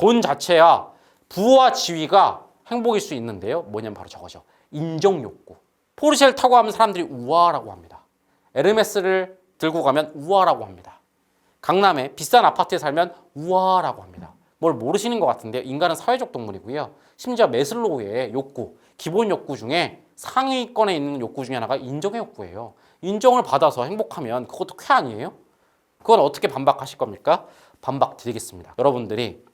돈 자체야 부와 지위가 행복일 수 있는데요. 뭐냐면 바로 저거죠. 인정 욕구. 포르쉐를 타고 가면 사람들이 우아라고 합니다. 에르메스를 들고 가면 우아라고 합니다. 강남에 비싼 아파트에 살면 우아라고 합니다. 뭘 모르시는 것 같은데요. 인간은 사회적 동물이고요. 심지어 메슬로우의 욕구, 기본 욕구 중에 상위권에 있는 욕구 중에 하나가 인정의 욕구예요. 인정을 받아서 행복하면 그것도 쾌 아니에요? 그건 어떻게 반박하실 겁니까? 반박 드리겠습니다. 여러분들이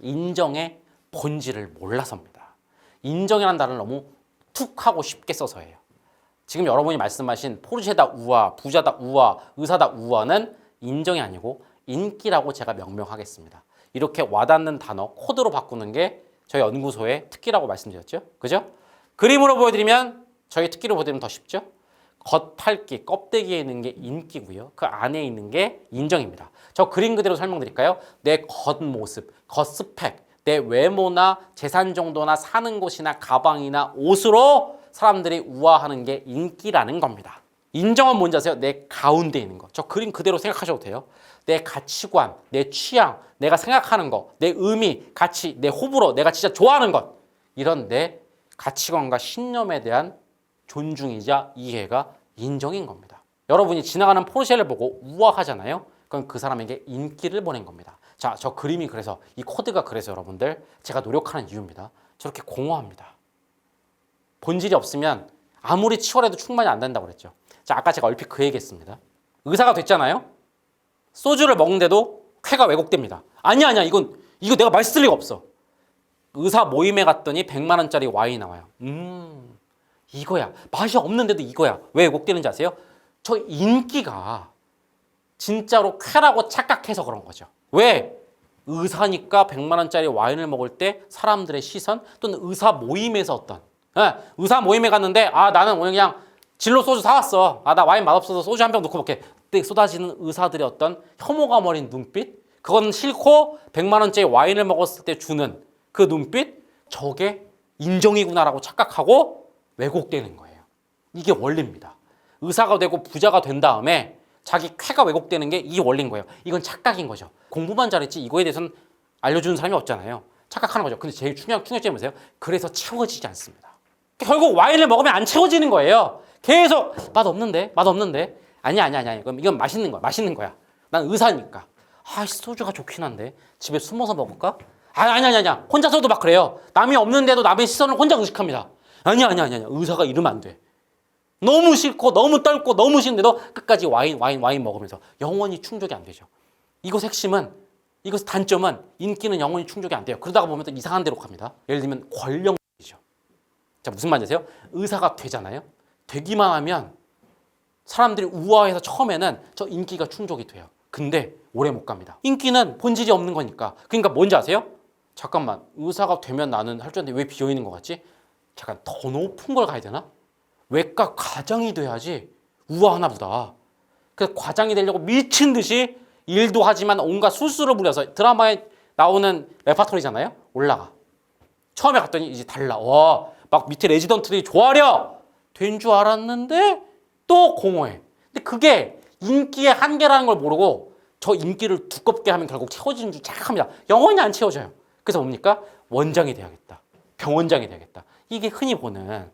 인정의 본질을 몰라서입니다. 인정이라는 단어를 너무 툭 하고 쉽게 써서예요. 지금 여러분이 말씀하신 포르쉐다 우아, 부자다 우아, 의사다 우아는 인정이 아니고 인기라고 제가 명명하겠습니다. 이렇게 와닿는 단어 코드로 바꾸는 게 저희 연구소의 특기라고 말씀드렸죠. 그죠? 그림으로 보여드리면 저희 특기로 보여드리면 더 쉽죠. 겉핥기, 껍데기에 있는 게 인기고요. 그 안에 있는 게 인정입니다. 저 그림 그대로 설명드릴까요? 내 겉모습, 겉스펙, 내 외모나 재산 정도나 사는 곳이나 가방이나 옷으로 사람들이 우아하는 게 인기라는 겁니다. 인정은 뭔지 아세요? 내 가운데 있는 거. 저 그림 그대로 생각하셔도 돼요. 내 가치관, 내 취향, 내가 생각하는 거, 내 의미, 가치, 내 호불호, 내가 진짜 좋아하는 것. 이런 내 가치관과 신념에 대한 존중이자 이해가 인정인 겁니다. 여러분이 지나가는 포르쉐를 보고 우아하잖아요. 그럼 그 사람에게 인기를 보낸 겁니다. 자, 저 그림이 그래서 이 코드가 그래서 여러분들 제가 노력하는 이유입니다. 저렇게 공허합니다. 본질이 없으면 아무리 치열해도 충만이 안 된다고 그랬죠. 자, 아까 제가 얼핏 그 얘기했습니다. 의사가 됐잖아요. 소주를 먹는데도 쾌가 왜곡됩니다. 아니야, 아니야. 이건 이거 내가 맛있을 리가 없어. 의사 모임에 갔더니 100만 원짜리 와인이 나와요. 음. 이거야. 맛이 없는데도 이거야. 왜 왜곡되는지 아세요? 저 인기가 진짜로 쾌라고 착각해서 그런 거죠. 왜? 의사니까 100만 원짜리 와인을 먹을 때 사람들의 시선 또는 의사 모임에서 어떤 예, 의사 모임에 갔는데 아 나는 오늘 그냥 진로 소주 사왔어. 아 나 와인 맛없어서 소주 한 병 놓고 먹게. 그때 쏟아지는 의사들의 어떤 혐오감 어린 눈빛 그건 싫고 100만 원짜리 와인을 먹었을 때 주는 그 눈빛 저게 인정이구나라고 착각하고 왜곡되는 거예요. 이게 원리입니다. 의사가 되고 부자가 된 다음에 자기 쾌가 왜곡되는 게 이 원리인 거예요. 이건 착각인 거죠. 공부만 잘했지 이거에 대해서는 알려주는 사람이 없잖아요. 착각하는 거죠. 근데 제일 중요한 충격점이 뭐세요? 그래서 채워지지 않습니다. 결국 와인을 먹으면 안 채워지는 거예요. 계속 맛 없는데, 맛 없는데. 아니야, 아니야, 아니야. 그럼 이건 맛있는 거야, 맛있는 거야. 난 의사니까. 아, 소주가 좋긴 한데 집에 숨어서 먹을까? 아, 아니야, 아니야, 아니야. 혼자서도 막 그래요. 남이 없는데도 남의 시선을 혼자 의식합니다. 아니야, 아니야, 아니야. 의사가 이러면 안 돼. 너무 싫고 너무 떨고 너무 싫은데도 끝까지 와인 와인 와인 먹으면서 영원히 충족이 안 되죠. 이곳 핵심은 이곳 단점은 인기는 영원히 충족이 안 돼요. 그러다가 보면 또 이상한 데로 갑니다. 예를 들면 권력이죠. 자 무슨 말인지 아세요? 의사가 되잖아요. 되기만 하면 사람들이 우아해서 처음에는 저 인기가 충족이 돼요. 근데 오래 못 갑니다. 인기는 본질이 없는 거니까. 그러니까 뭔지 아세요? 잠깐만 의사가 되면 나는 할줄 아는데 왜 비어 있는 것 같지? 잠깐 더 높은 걸 가야 되나? 외과 과장이 돼야지 우아하나 보다. 그래서 과장이 되려고 미친 듯이 일도 하지만 온갖 술수를 부려서 드라마에 나오는 레파토리잖아요. 올라가. 처음에 갔더니 이제 달라. 와, 막 밑에 레지던트들이 좋아하려 된 줄 알았는데 또 공허해. 근데 그게 인기의 한계라는 걸 모르고 저 인기를 두껍게 하면 결국 채워지는 줄 착각합니다. 영원히 안 채워져요. 그래서 뭡니까? 원장이 돼야겠다. 병원장이 돼야겠다. 이게 흔히 보는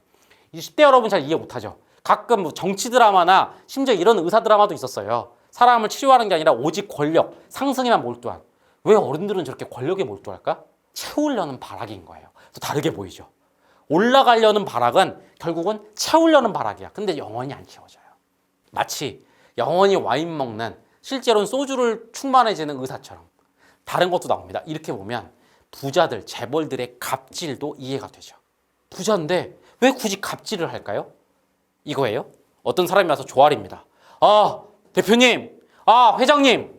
20대 여러분 잘 이해 못하죠. 가끔 뭐 정치 드라마나 심지어 이런 의사 드라마도 있었어요. 사람을 치료하는 게 아니라 오직 권력, 상승에만 몰두한. 왜 어른들은 저렇게 권력에 몰두할까? 채우려는 발악인 거예요. 또 다르게 보이죠. 올라가려는 발악은 결국은 채우려는 발악이야. 근데 영원히 안 채워져요. 마치 영원히 와인 먹는 실제로는 소주를 충만해지는 의사처럼 다른 것도 나옵니다. 이렇게 보면 부자들, 재벌들의 갑질도 이해가 되죠. 부자인데 왜 굳이 갑질을 할까요? 이거예요. 어떤 사람이 와서 조아립니다. 아, 대표님, 아, 회장님.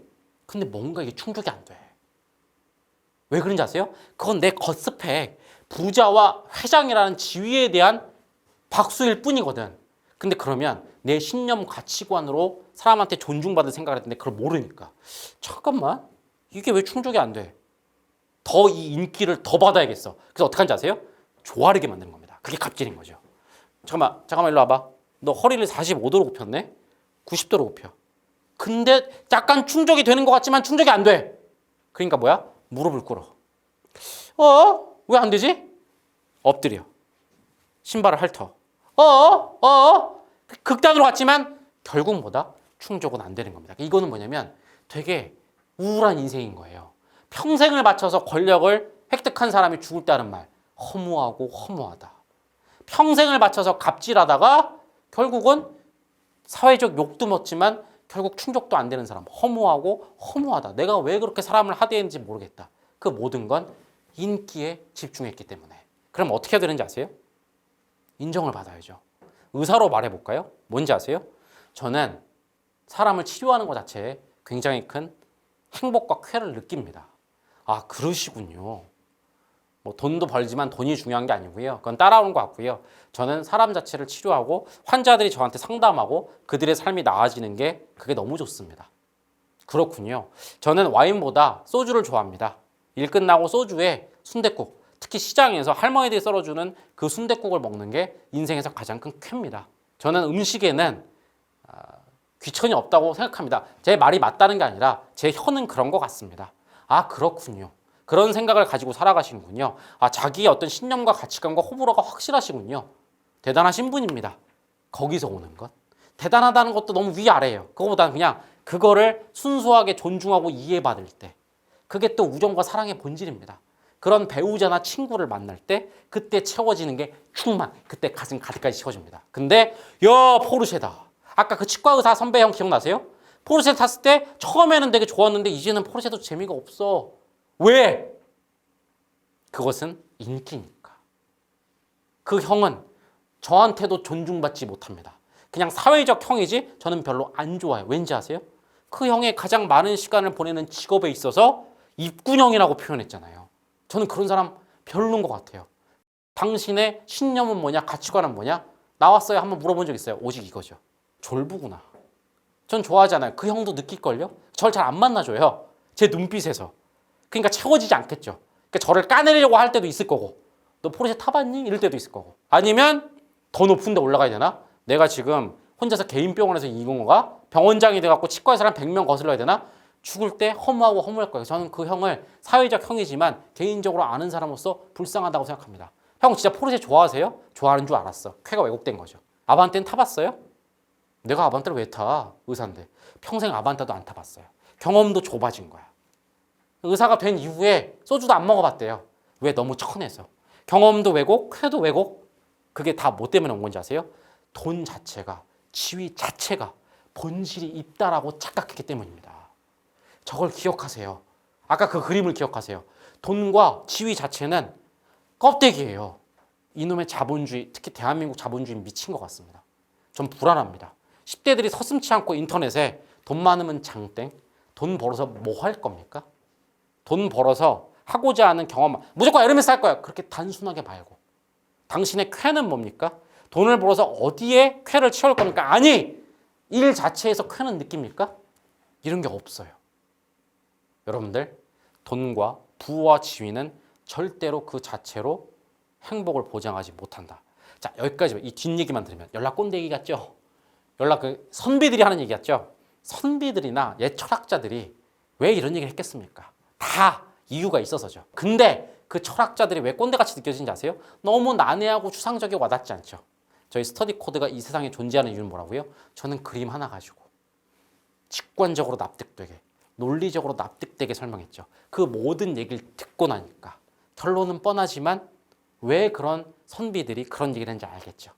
근데 뭔가 이게 충족이 안 돼. 왜 그런지 아세요? 그건 내 겉스펙, 부자와 회장이라는 지위에 대한 박수일 뿐이거든. 근데 그러면 내 신념 가치관으로 사람한테 존중받을 생각을 했는데 그걸 모르니까. 잠깐만, 이게 왜 충족이 안 돼? 더 이 인기를 더 받아야겠어. 그래서 어떻게 하는지 아세요? 조아리게 만드는 겁니다. 그게 갑질인 거죠. 잠깐만, 잠깐만 일로 와봐. 너 허리를 45도로 굽혔네? 90도로 굽혀. 근데 약간 충족이 되는 것 같지만 충족이 안 돼. 그러니까 뭐야? 무릎을 꿇어. 어? 왜 안 되지? 엎드려. 신발을 핥어. 어? 어? 극단으로 갔지만 결국 뭐다? 충족은 안 되는 겁니다. 이거는 뭐냐면 되게 우울한 인생인 거예요. 평생을 바쳐서 권력을 획득한 사람이 죽을 때 하는 말. 허무하고 허무하다. 평생을 바쳐서 갑질하다가 결국은 사회적 욕도 먹지만 결국 충족도 안 되는 사람. 허무하고 허무하다. 내가 왜 그렇게 사람을 하대했는지 모르겠다. 그 모든 건 인기에 집중했기 때문에. 그럼 어떻게 해야 되는지 아세요? 인정을 받아야죠. 의사로 말해볼까요? 뭔지 아세요? 저는 사람을 치료하는 것 자체에 굉장히 큰 행복과 쾌를 느낍니다. 아, 그러시군요. 뭐 돈도 벌지만 돈이 중요한 게 아니고요. 그건 따라오는 것 같고요. 저는 사람 자체를 치료하고 환자들이 저한테 상담하고 그들의 삶이 나아지는 게 그게 너무 좋습니다. 그렇군요. 저는 와인보다 소주를 좋아합니다. 일 끝나고 소주에 순댓국, 특히 시장에서 할머니들이 썰어주는 그 순댓국을 먹는 게 인생에서 가장 큰 쾌입니다. 저는 음식에는 아, 귀천이 없다고 생각합니다. 제 말이 맞다는 게 아니라 제 혀는 그런 것 같습니다. 아 그렇군요. 그런 생각을 가지고 살아가시는군요. 아 자기의 어떤 신념과 가치관과 호불호가 확실하시군요. 대단하신 분입니다. 거기서 오는 것. 대단하다는 것도 너무 위아래예요. 그거보다는 그냥 그거를 순수하게 존중하고 이해받을 때 그게 또 우정과 사랑의 본질입니다. 그런 배우자나 친구를 만날 때 그때 채워지는 게 충만. 그때 가슴 가득까지 채워집니다. 근데 야 포르쉐다. 아까 그 치과 의사 선배 형 기억나세요? 포르쉐 탔을 때 처음에는 되게 좋았는데 이제는 포르쉐도 재미가 없어. 왜? 그것은 인기니까. 그 형은 저한테도 존중받지 못합니다. 그냥 사회적 형이지 저는 별로 안 좋아요. 왠지 아세요? 그 형의 가장 많은 시간을 보내는 직업에 있어서 입군형이라고 표현했잖아요. 저는 그런 사람 별로인 것 같아요. 당신의 신념은 뭐냐, 가치관은 뭐냐? 나왔어요. 한번 물어본 적 있어요. 오직 이거죠. 졸부구나. 전 좋아하잖아요. 그 형도 느낄걸요? 절 잘 안 만나줘요. 제 눈빛에서. 그러니까 채워지지 않겠죠. 그러니까 저를 까내려고 할 때도 있을 거고. 너 포르쉐 타봤니? 이럴 때도 있을 거고. 아니면 더 높은 데 올라가야 되나? 내가 지금 혼자서 개인 병원에서 이공호가 병원장이 돼갖고 치과에서 한 100명 거슬러야 되나? 죽을 때 허무하고 허무할 거예요. 저는 그 형을 사회적 형이지만 개인적으로 아는 사람으로서 불쌍하다고 생각합니다. 형 진짜 포르쉐 좋아하세요? 좋아하는 줄 알았어. 쾌가 왜곡된 거죠. 아반떼는 타봤어요? 내가 아반떼를 왜 타? 의사인데. 평생 아반떼도 안 타봤어요. 경험도 좁아진 거야. 의사가 된 이후에 소주도 안 먹어봤대요. 왜? 너무 천해서. 경험도 왜곡, 쾌도 왜곡. 그게 다 뭐 때문에 온 건지 아세요? 돈 자체가, 지위 자체가 본질이 있다라고 착각했기 때문입니다. 저걸 기억하세요. 아까 그 그림을 기억하세요. 돈과 지위 자체는 껍데기예요. 이놈의 자본주의, 특히 대한민국 자본주의 미친 것 같습니다. 전 불안합니다. 10대들이 서슴치 않고 인터넷에 돈 많으면 장땡, 돈 벌어서 뭐 할 겁니까? 돈 벌어서 하고자 하는 경험, 무조건 에르메스 할 거야. 그렇게 단순하게 말고. 당신의 쾌는 뭡니까? 돈을 벌어서 어디에 쾌를 채울 겁니까? 아니! 일 자체에서 쾌는 느낍니까? 이런 게 없어요. 여러분들, 돈과 부와 지위는 절대로 그 자체로 행복을 보장하지 못한다. 자, 여기까지 이 뒷얘기만 들으면 연락 꼰대 얘기 같죠? 연락 그 선비들이 하는 얘기 같죠? 선비들이나 옛 철학자들이 왜 이런 얘기를 했겠습니까? 다 이유가 있어서죠. 근데 그 철학자들이 왜 꼰대같이 느껴지는지 아세요? 너무 난해하고 추상적이 와닿지 않죠. 저희 스터디 코드가 이 세상에 존재하는 이유는 뭐라고요? 저는 그림 하나 가지고 직관적으로 납득되게 논리적으로 납득되게 설명했죠. 그 모든 얘기를 듣고 나니까 결론은 뻔하지만 왜 그런 선비들이 그런 얘기를 했는지 알겠죠.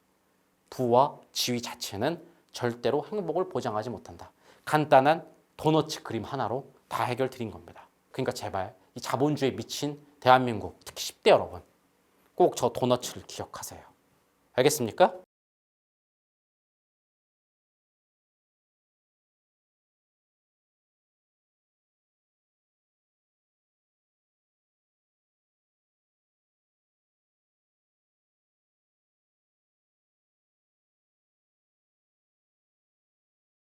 부와 지위 자체는 절대로 행복을 보장하지 못한다. 간단한 도너츠 그림 하나로 다 해결 드린 겁니다. 그러니까 제발 이 자본주의에 미친 대한민국 특히 10대 여러분 꼭 저 도너츠를 기억하세요. 알겠습니까?